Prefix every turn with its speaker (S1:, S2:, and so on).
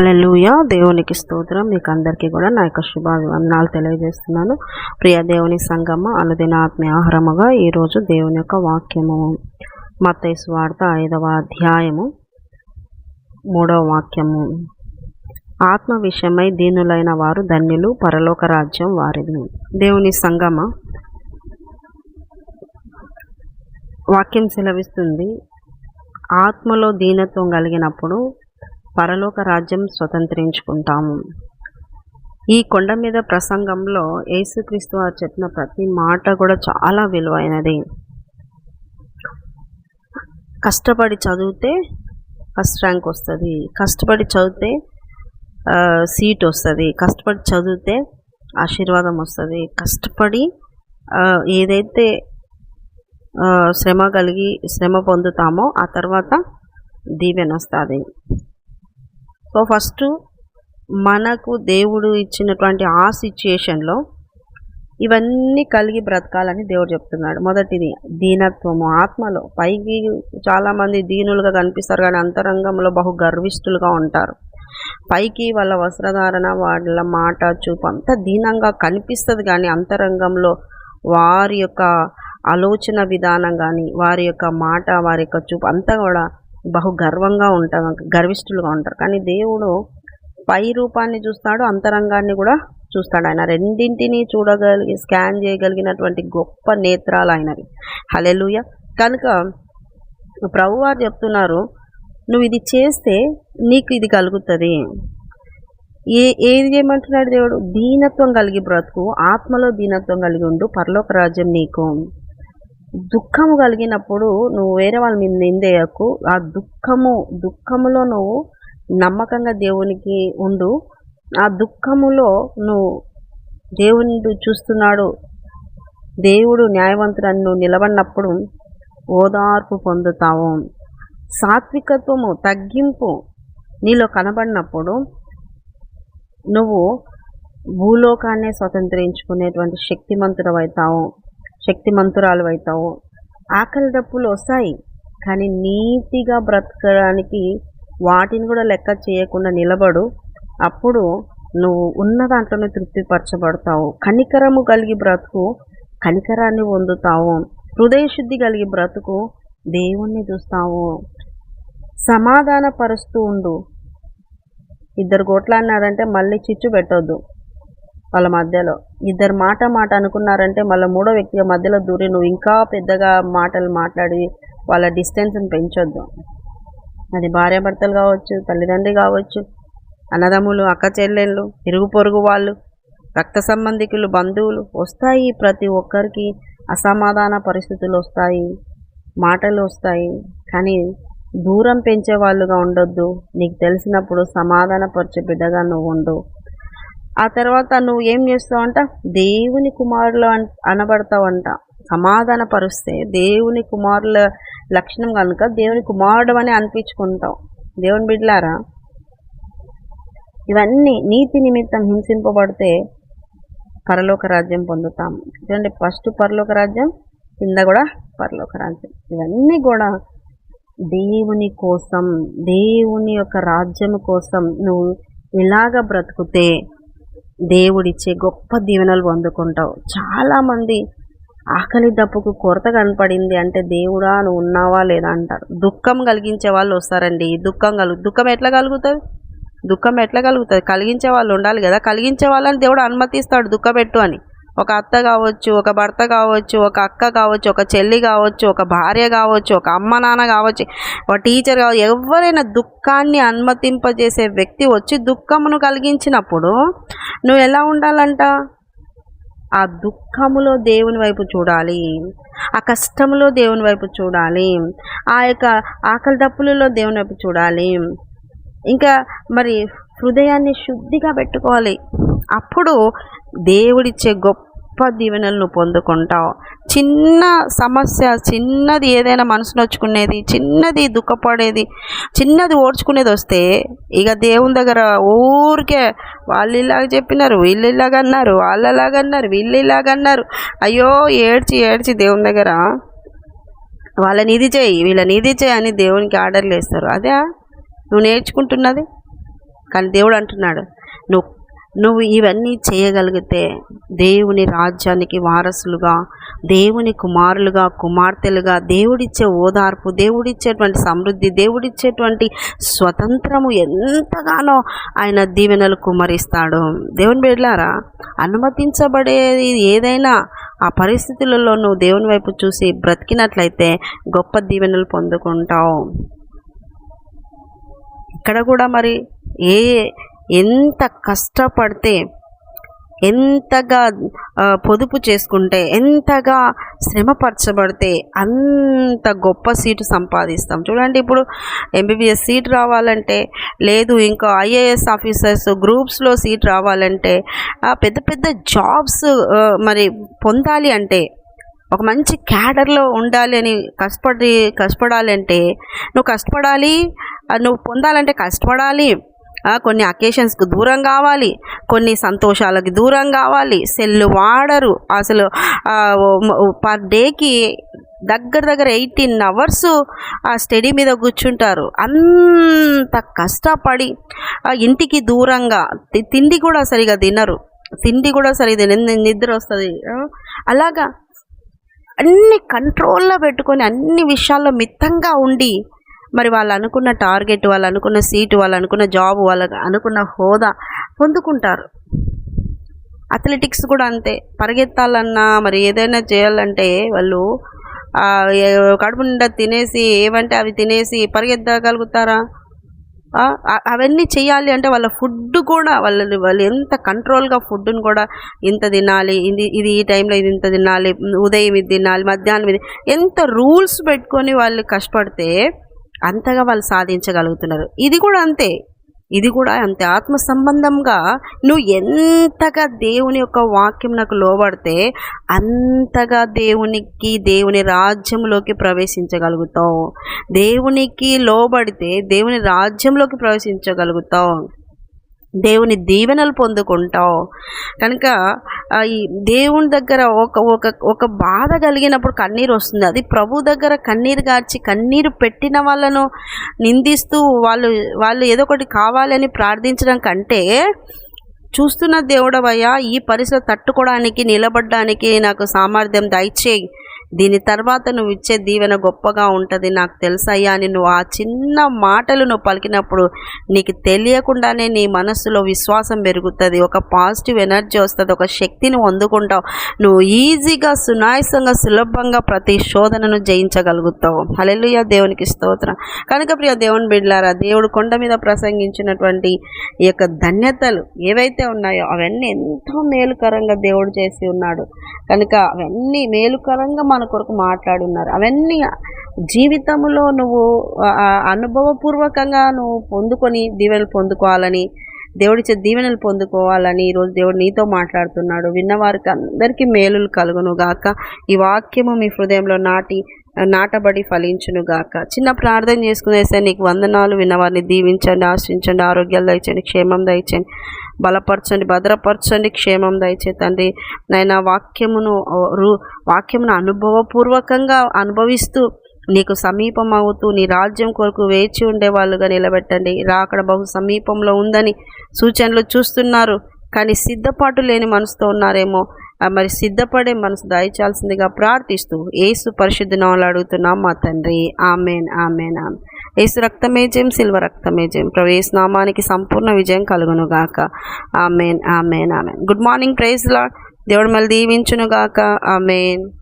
S1: హల్లెలూయ. దేవునికి స్తోత్రం. మీకు అందరికీ కూడా నా యొక్క శుభాభివందనాలు తెలియజేస్తున్నాను. ప్రియ దేవుని సంగమ అనుదిన ఆత్మీయ ఆహారముగా ఈరోజు దేవుని యొక్క వాక్యము. మత్తయి వార్త ఐదవ అధ్యాయము మూడవ వాక్యము. ఆత్మ విషయమై దీనులైన వారు ధన్యులు పరలోక రాజ్యం వారిది. దేవుని సంగమ వాక్యం సెలవిస్తుంది. ఆత్మలో దీనత్వం కలిగినప్పుడు పరలోక రాజ్యం స్వతంత్రించుకుంటాము. ఈ కొండ మీద ప్రసంగంలో యేసుక్రీస్తు వారు చెప్పిన ప్రతి మాట కూడా చాలా విలువైనది. కష్టపడి చదివితే ఫస్ట్ ర్యాంక్ వస్తుంది. కష్టపడి చదివితే సీట్ వస్తుంది. కష్టపడి చదివితే ఆశీర్వాదం వస్తుంది. కష్టపడి ఏదైతే శ్రమ కలిగి శ్రమ పొందుతామో ఆ తర్వాత దీవెన వస్తుంది. సో ఫస్ట్ మనకు దేవుడు ఇచ్చినటువంటి ఆ సిచ్యుయేషన్లో ఇవన్నీ కలిగి బ్రతకాలని దేవుడు చెప్తున్నాడు. మొదటిది దీనత్వము. ఆత్మలో పైకి చాలామంది దీనులుగా కనిపిస్తారు కానీ అంతరంగంలో బహు గర్విష్ఠులుగా ఉంటారు. పైకి వాళ్ళ వస్త్రధారణ వాళ్ళ మాట చూపు అంత దీనంగా కనిపిస్తుంది కానీ అంతరంగంలో వారి యొక్క ఆలోచన విధానం కానీ వారి యొక్క మాట వారి యొక్క చూపు అంతా కూడా బహు గర్వంగా ఉంటారు గర్విష్ఠులుగా ఉంటారు. కానీ దేవుడు పై రూపాన్ని చూస్తాడు అంతరంగాన్ని కూడా చూస్తాడు. ఆయన రెండింటిని చూడగలిగి స్కాన్ చేయగలిగినటువంటి గొప్ప నేత్రాలు ఆయనవి. హలెలుయ కనుక ప్రభువారు చెప్తున్నారు నువ్వు ఇది చేస్తే నీకు ఇది కలుగుతుంది. ఏ ఏది చేయమంటున్నాడు దేవుడు? దీనత్వం కలిగి బ్రతుకు ఆత్మలో దీనత్వం కలిగి ఉండు పరలోక రాజ్యం నీకు. దుఃఖము కలిగినప్పుడు నువ్వు వేరే వాళ్ళ మీద నిందేయకు ఆ దుఃఖము దుఃఖములో నువ్వు నమ్మకంగా దేవునికి ఉండు. ఆ దుఃఖములో నువ్వు దేవుని చూస్తున్నాడు. దేవుడు న్యాయవంతుడని నువ్వు నిలబడినప్పుడు ఓదార్పు పొందుతావు. సాత్వికత్వము తగ్గింపు నీలో కనబడినప్పుడు నువ్వు భూలోకాన్నే స్వతంత్రించుకునేటువంటి శక్తిమంతుడు అవుతావు శక్తిమంతురాలు అవుతావు. ఆకలి డప్పులు వస్తాయి కానీ నీతిగా బ్రతకడానికి వాటిని కూడా లెక్క చేయకుండా నిలబడు. అప్పుడు నువ్వు ఉన్న దాంట్లోనే తృప్తిపరచబడతావు. కనికరము కలిగి బ్రతుకు కనికరాన్ని పొందుతావు. హృదయశుద్ధి కలిగి బ్రతుకు దేవుణ్ణి చూస్తావు. సమాధాన పరుస్తూ ఉండు. ఇద్దరు కొట్లాడినారంటే మళ్ళీ చిచ్చు పెట్టొద్దు. వాళ్ళ మధ్యలో. ఇద్దరు మాట మాట అనుకున్నారంటే మళ్ళీ మూడో వ్యక్తి మధ్యలో దూరి నువ్వు ఇంకా పెద్దగా మాటలు మాట్లాడి వాళ్ళ డిస్టెన్స్ని పెంచొద్దు. అది భార్యాభర్తలు కావచ్చు తల్లిదండ్రి కావచ్చు అన్నదమ్ములు అక్క చెల్లెళ్ళు ఇరుగు పొరుగు వాళ్ళు రక్త సంబంధికులు బంధువులు వస్తాయి. ప్రతి ఒక్కరికి అసమాధాన పరిస్థితులు వస్తాయి మాటలు వస్తాయి. కానీ దూరం పెంచే వాళ్ళుగా ఉండొద్దు. నీకు తెలిసినప్పుడు సమాధానపరిచే బిడ్డగా నువ్వు ఉండు. ఆ తర్వాత నువ్వు ఏం చేస్తావంట దేవుని కుమారులు అన్- అనబడతావంట సమాధాన పరుస్తే దేవుని కుమారుల లక్షణం కనుక దేవుని కుమారుడు అని అనిపించుకుంటావు. దేవుని బిడ్డలారా ఇవన్నీ నీతి నిమిత్తం హింసింపబడితే పరలోక రాజ్యం పొందుతాం. చూడండి ఫస్ట్ పరలోక రాజ్యం కింద కూడా పరలోక రాజ్యం. ఇవన్నీ కూడా దేవుని కోసం దేవుని యొక్క రాజ్యం కోసం నువ్వు ఇలాగ బ్రతుకుతే దేవుడిచ్చే గొప్ప దీవెనలు పొందుకుంటావు. చాలామంది ఆకలి దప్పుకు కొరత కనపడింది అంటే దేవుడా నువ్వు ఉన్నావా లేదా? అంటారు. దుఃఖం కలిగించే వాళ్ళు వస్తారండి. దుఃఖం కలుగు దుఃఖం ఎట్లా కలుగుతుంది? దుఃఖం ఎట్లా కలుగుతుంది? కలిగించే వాళ్ళు ఉండాలి కదా. కలిగించే వాళ్ళని దేవుడు అనుమతిస్తాడు దుఃఖపెట్టు అని. ఒక అత్త కావచ్చు ఒక భర్త కావచ్చు ఒక అక్క కావచ్చు ఒక చెల్లి కావచ్చు ఒక భార్య కావచ్చు ఒక అమ్మ నాన్న కావచ్చు ఒక టీచర్ కావచ్చు ఎవరైనా దుఃఖాన్ని అనుమతింపజేసే వ్యక్తి వచ్చి దుఃఖమును కలిగించినప్పుడు నువ్వు ఎలా ఉండాలంట? ఆ దుఃఖములో దేవుని వైపు చూడాలి. ఆ కష్టములో దేవుని వైపు చూడాలి. ఆ యొక్క ఆకలి దప్పులలో దేవుని వైపు చూడాలి. ఇంకా మరి హృదయాన్ని శుద్ధిగా పెట్టుకోవాలి. అప్పుడు దేవుడిచ్చే గొప్ప దీవెనలను పొందుకుంటావు. చిన్న సమస్య చిన్నది ఏదైనా మనసు నొచ్చుకునేది చిన్నది దుఃఖపడేది చిన్నది ఓడ్చుకునేది వస్తే ఇక దేవుని దగ్గర ఊరికే వాళ్ళు ఇలాగ చెప్పినారు వీళ్ళు ఇలాగ అన్నారు వాళ్ళు అలాగ అన్నారు వీళ్ళు ఇలాగ అన్నారు. అయ్యో ఏడ్చి ఏడ్చి దేవుని దగ్గర వాళ్ళని ఇది చేయి వీళ్ళని ఇది చేయి అని దేవునికి ఆర్డర్లు వేస్తారు. అదే? నువ్వు నేర్చుకుంటున్నది? కానీ దేవుడు అంటున్నాడు నువ్వు నువ్వు ఇవన్నీ చేయగలిగితే దేవుని రాజ్యానికి వారసులుగా దేవుని కుమారులుగా కుమార్తెలుగా దేవుడిచ్చే ఓదార్పు దేవుడిచ్చేటువంటి సమృద్ధి దేవుడిచ్చేటువంటి స్వతంత్రము ఎంతగానో ఆయన దీవెనలు కుమరిస్తాడు దేవుని బిడ్డలారా అనుమతించబడేది ఏదైనా ఆ పరిస్థితులలో నువ్వు దేవుని వైపు చూసి బ్రతికినట్లయితే గొప్ప దీవెనలు పొందుకుంటావు. ఇక్కడ కూడా మరి ఏ ఎంత కష్టపడితే ఎంతగా పొదుపు చేసుకుంటే ఎంతగా శ్రమపరచబడితే అంత గొప్ప సీటు సంపాదిస్తాం. చూడండి ఇప్పుడు ఎంబీబీఎస్ సీట్ రావాలంటే లేదు ఇంకా ఐఏఎస్ ఆఫీసర్స్ గ్రూప్స్లో సీట్ రావాలంటే పెద్ద పెద్ద జాబ్స్ మరి పొందాలి అంటే ఒక మంచి క్యాడర్లో ఉండాలి అని కష్టపడి కష్టపడాలంటే నువ్వు కష్టపడాలి నువ్వు పొందాలంటే కష్టపడాలి. కొన్ని అకేషన్స్కి దూరం కావాలి. కొన్ని సంతోషాలకి దూరం కావాలి. సెల్లు వాడరు. అసలు పర్ డేకి దగ్గర దగ్గర ఎయిటీన్ అవర్స్ ఆ స్టడీ మీద కూర్చుంటారు. అంత కష్టపడి ఆ ఇంటికి దూరంగా తి- తిండి కూడా సరిగా తినరు. తిండి కూడా సరిగా తిన నిద్ర వస్తుంది. అలాగా అన్ని కంట్రోల్లో పెట్టుకొని అన్ని విషయాల్లో మిత్తంగా ఉండి మరి వాళ్ళు అనుకున్న టార్గెట్ వాళ్ళు అనుకున్న సీటు వాళ్ళు అనుకున్న జాబ్ వాళ్ళకు అనుకున్న హోదా పొందుకుంటారు. అథ్లెటిక్స్ కూడా అంతే. పరిగెత్తాలన్నా మరి ఏదైనా చేయాలంటే వాళ్ళు కడుపు నిండా తినేసి ఏమంటే అవి తినేసి పరిగెత్తగలుగుతారా? అవన్నీ చేయాలి అంటే వాళ్ళ ఫుడ్ కూడా వాళ్ళని వాళ్ళు ఎంత కంట్రోల్గా ఫుడ్ని కూడా ఇంత తినాలి ఇది ఇది ఈ టైంలో ఇది ఇంత తినాలి ఉదయం ఇది తినాలి మధ్యాహ్నం ఇది ఎంత రూల్స్ పెట్టుకొని వాళ్ళు కష్టపడితే అంతగా వాళ్ళు సాధించగలుగుతున్నారు. ఇది కూడా అంతే. ఇది కూడా అంతే. ఆత్మ సంబంధంగా నువ్వు ఎంతగా దేవుని యొక్క వాక్యం నాకు లోబడితే అంతగా దేవునికి దేవుని రాజ్యంలోకి ప్రవేశించగలుగుతావు. దేవునికి లోబడితే దేవుని రాజ్యంలోకి ప్రవేశించగలుగుతావు. దేవుని దీవెనలు పొందుకుంటావు. కనుక ఈ దేవుని దగ్గర ఒక ఒక ఒక బాధ కలిగినప్పుడు కన్నీరు వస్తుంది. అది ప్రభు దగ్గర కన్నీరు గార్చి కన్నీరు పెట్టిన వాళ్ళను నిందిస్తూ వాళ్ళు వాళ్ళు ఏదో ఒకటి కావాలని ప్రార్థించడం కంటే చూస్తున్న దేవుడవయ్యా ఈ పరిస్థితి తట్టుకోవడానికి నిలబడడానికి నాకు సామర్థ్యం దయచేయి. దీని తర్వాత నువ్వు ఇచ్చే దీవెన గొప్పగా ఉంటుంది నాకు తెలుసయ్యా. అని నువ్వు ఆ చిన్న మాటలు నువ్వు పలికినప్పుడు నీకు తెలియకుండానే నీ మనస్సులో విశ్వాసం పెరుగుతుంది. ఒక పాజిటివ్ ఎనర్జీ వస్తుంది ఒక శక్తిని అందుకుంటావు. నువ్వు ఈజీగా సునాయసంగా సులభంగా ప్రతి శోధనను జయించగలుగుతావు. హలెలుయ దేవునికి స్తోత్రం. కనుక ప్రియ దేవుని బిడ్లారా దేవుడు కొండ మీద ప్రసంగించినటువంటి ఈ యొక్క ధన్యతలు ఏవైతే ఉన్నాయో అవన్నీ ఎంతో మేలుకరంగా దేవుడు చేసి ఉన్నాడు. కనుక అవన్నీ మేలుకరంగా మన కొరకు మాట్లాడున్నారు. అవన్నీ జీవితంలో నువ్వు అనుభవపూర్వకంగా నువ్వు పొందుకొని దీవెనలు పొందుకోవాలని దేవుడిచ్చే దీవెనలు పొందుకోవాలని ఈరోజు దేవుడు నీతో మాట్లాడుతున్నాడు. విన్నవారికి అందరికీ మేలులు కలుగును గాక ఈ వాక్యము మీ హృదయంలో నాటి నాటబడి ఫలించును గాక చిన్న ప్రార్థన చేసుకునేసే నీకు వందనాలు. విన్నవారిని దీవించండి ఆశ్రయించండి ఆరోగ్యాలు దయచండి క్షేమం దయచండి బలపరచండి భద్రపరచండి క్షేమం దయచే తండ్రి నాయన వాక్యమును రు వాక్యమును అనుభవపూర్వకంగా అనుభవిస్తూ నీకు సమీపం అవుతూ నీ రాజ్యం కొరకు వేచి ఉండే వాళ్ళుగా నిలబెట్టండి రాకడ బహు సమీపంలో ఉందని సూచనలు చూస్తున్నారు. కానీ సిద్ధపాటు లేని మనసుతో ఉన్నారేమో. మరి సిద్ధపడే మనసు దయచాల్సిందిగా ప్రార్థిస్తూ ఏసు పరిశుద్ధ నామములో అడుగుతున్నాం మా తండ్రి. ఆమెన్ ఆమెన్ ఆమె ఏసు రక్తమే జయం సిల్వ రక్తమే జయం. ప్రవేశ నామానికి సంపూర్ణ విజయం కలుగును గాక. Amen amen amen. Good morning praise Lord దేవుడు మళ్ళీ దీవించును గాక. ఆమెన్.